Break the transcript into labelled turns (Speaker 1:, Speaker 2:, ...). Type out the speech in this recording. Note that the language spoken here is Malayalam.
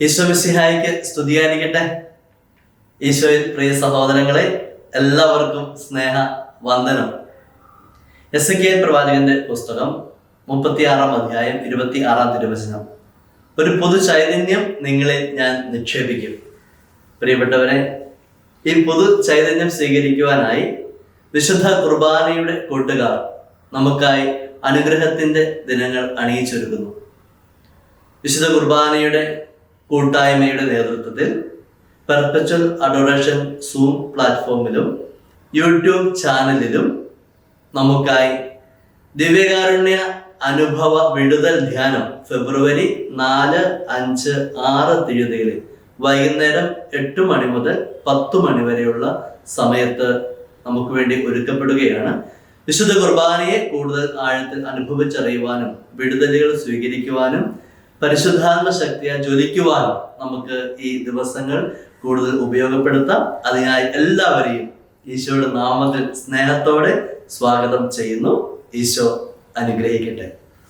Speaker 1: ഈശോ മിശിഹായിക്ക് സ്തുതിയായിരിക്കട്ടെ. ഈശോയിൽ പ്രിയ സഹോദരങ്ങളെ എല്ലാവർക്കും സ്നേഹ വന്ദനം. എസ് കെ പ്രവാചകന്റെ പുസ്തകം മുപ്പത്തിയാറാം അധ്യായം ഇരുപത്തി ആറാം തിരുവചനം. ഒരു പൊതു ചൈതന്യം നിങ്ങളെ ഞാൻ നിക്ഷേപിക്കും. പ്രിയപ്പെട്ടവരെ ഈ പൊതു ചൈതന്യം സ്വീകരിക്കുവാനായി വിശുദ്ധ കുർബാനയുടെ കൂട്ടുകാർ നമുക്കായി അനുഗ്രഹത്തിന്റെ ദിനങ്ങൾ അണിയിച്ചൊരുക്കുന്നു. വിശുദ്ധ കുർബാനയുടെ കൂട്ടായ്മയുടെ നേതൃത്വത്തിൽ പെർപ്പച്വൽ അഡോറേഷൻ സൂം പ്ലാറ്റ്ഫോമിലും യൂട്യൂബ് ചാനലിലും നമുക്കായി ദിവ്യകാരുണ്യ അനുഭവ വിടുതൽ ധ്യാനം ഫെബ്രുവരി നാല് അഞ്ച് ആറ് തീയതികളിൽ വൈകുന്നേരം എട്ട് മണി മുതൽ പത്ത് മണി വരെയുള്ള സമയത്ത് നമുക്ക് വേണ്ടി ഒരുക്കപ്പെടുകയാണ്. വിശുദ്ധ കുർബാനയെ കൂടുതൽ ആഴത്തിൽ അനുഭവിച്ചറിയുവാനും വിടുതലുകൾ സ്വീകരിക്കുവാനും പരിശുദ്ധാത്മ ശക്തിയെ ജ്വലിക്കുവാനും നമുക്ക് ഈ ദിവസങ്ങൾ കൂടുതൽ ഉപയോഗപ്പെടുത്താം. അതിനായി എല്ലാവരെയും ഈശോയുടെ നാമത്തിൽ സ്നേഹത്തോടെ സ്വാഗതം ചെയ്യുന്നു. ഈശോ അനുഗ്രഹിക്കട്ടെ.